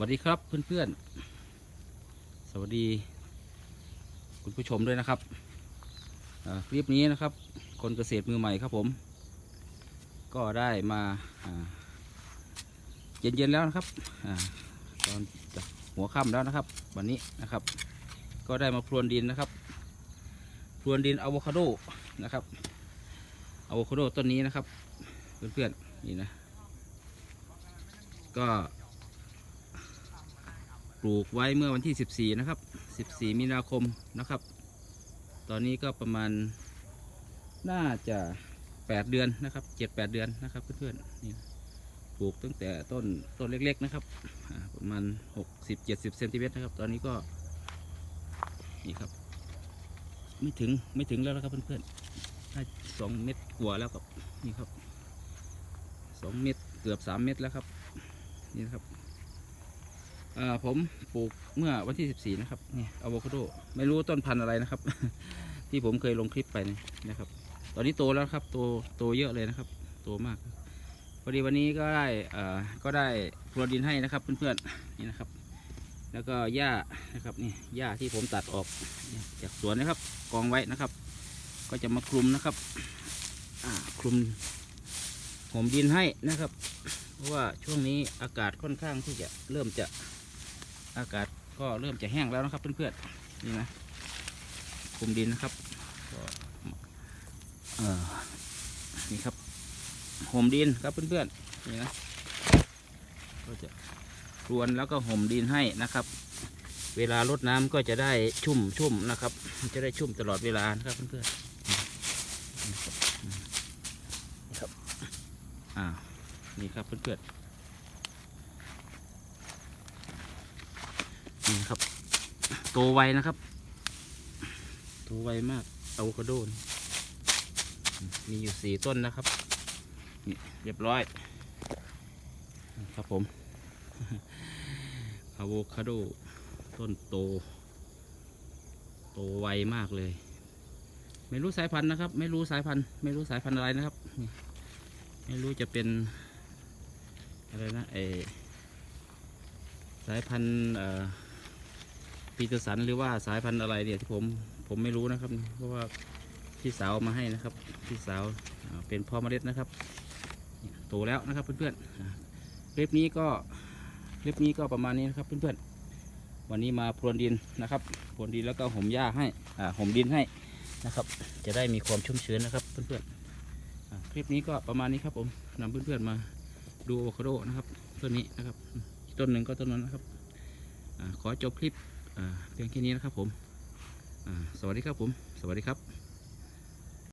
วัสดีครับเพื่อนๆ สวัสดี คุณผู้ชมด้วยนะครับคลิปนี้นะครับ คนเกษตรมือใหม่ครับผม ก็ได้มาเย็นๆแล้วนะครับอตอนจะหัวค่ำแล้วนะครับ วันนี้นะครับ ก็ได้มาพรวนดินนะครับ พรวนดินอะโวคาโดนะครับอะโวคาโดต้นนี้นะครับ เพื่อนๆนี่นะ ก็ ปลูกไว้เมื่อวันที่ 14 นะครับ 14 มีนาคมนะครับ ตอนนี้ก็ประมาณน่าจะ 8 เดือนนะครับ 7-8 เดือนนะครับเพื่อนๆนี่ปลูกตั้งแต่ต้นต้นเล็ก ๆ นะครับ ประมาณ 60-70เซนติเมตรนะครับ ตอนนี้ก็นี่ครับ ไม่ถึงไม่ถึงแล้วนะครับเพื่อนๆถ้าสองเม็ดกว่าแล้วครับนี่ครับสองเม็ดเกือบสามเม็ดแล้วครับ นี่นะครับ ผมปลูกเมื่อวันที่ 14 นะครับนี่อะโวคาโดไม่รู้ต้นพันธุ์อะไรนะครับ ที่ผมเคยลงคลิปไปนนะครับ ตอนนี้โตแล้วครับโตโตเยอะเลยนะครับ โตมากพอดีวันนี้ก็ได้ก็ได้พรวนดินให้นะครับเพื่อนๆนี่นะครับ แล้วก็หญ้านะครับนี่หญ้าที่ผมตัดออกจากสวนนะครับกองไว้นะครับ ก็จะมาคลุมนะครับคลุมห่มดินให้นะครับ เพราะว่าช่วงนี้อากาศค่อนข้างที่จะเริ่มจะ อากาศก็เริ่มจะแห้งแล้วนะครับเพื่อนๆนี่นะคุมดินนะครับก็เออนี่ครับห่มดินครับเพื่อนๆนี่นะก็จะรวนแล้วก็ห่มดินให้นะครับ เวลารดน้ำก็จะได้ชุ่มชุ่มนะครับ จะได้ชุ่มตลอดเวลานะครับเพื่อนๆครับอ่านี่ครับเพื่อนๆ นี่ครับ โตไวนะครับ โตไวมากอะโวคาโดนมีอยู่สี่ต้นนะครับนี่เรียบร้อย ครับผมอะโวคาโด ต้นโต โตไวมากเลย ไม่รู้สายพันธุ์นะครับ ไม่รู้สายพันธุ์ ไม่รู้สายพันธุ์อะไรนะครับ ไม่รู้จะเป็น อะไรนะเอสายพันธุ์ ปีเตอร์สันหรือว่าสายพันธุ์อะไรเนี่ยที่ผมผมไม่รู้นะครับ เพราะว่าพี่สาวมาให้นะครับ พี่สาวเป็นพ่อเมล็ดนะครับโตแล้วนะครับเพื่อนๆคลิปนี้ก็คลิปนี้ก็ประมาณนี้นะครับเพื่อนๆวันนี้มาพรวนดินนะครับพรวนดินแล้วก็ห่มหญ้าให้อ่าห่มดินให้นะครับ จะได้มีความชุ่มชื้นนะครับเพื่อนๆคลิปนี้ก็ประมาณนี้ครับผมนำเพื่อนๆมาดูอะโวคาโดนะครับต้นนี้นะครับต้นหนึ่งก็ต้นนั้นนะครับอขอจบคลิป เพียงแค่นี้นะครับผมสวัสดีครับผม สวัสดีครับ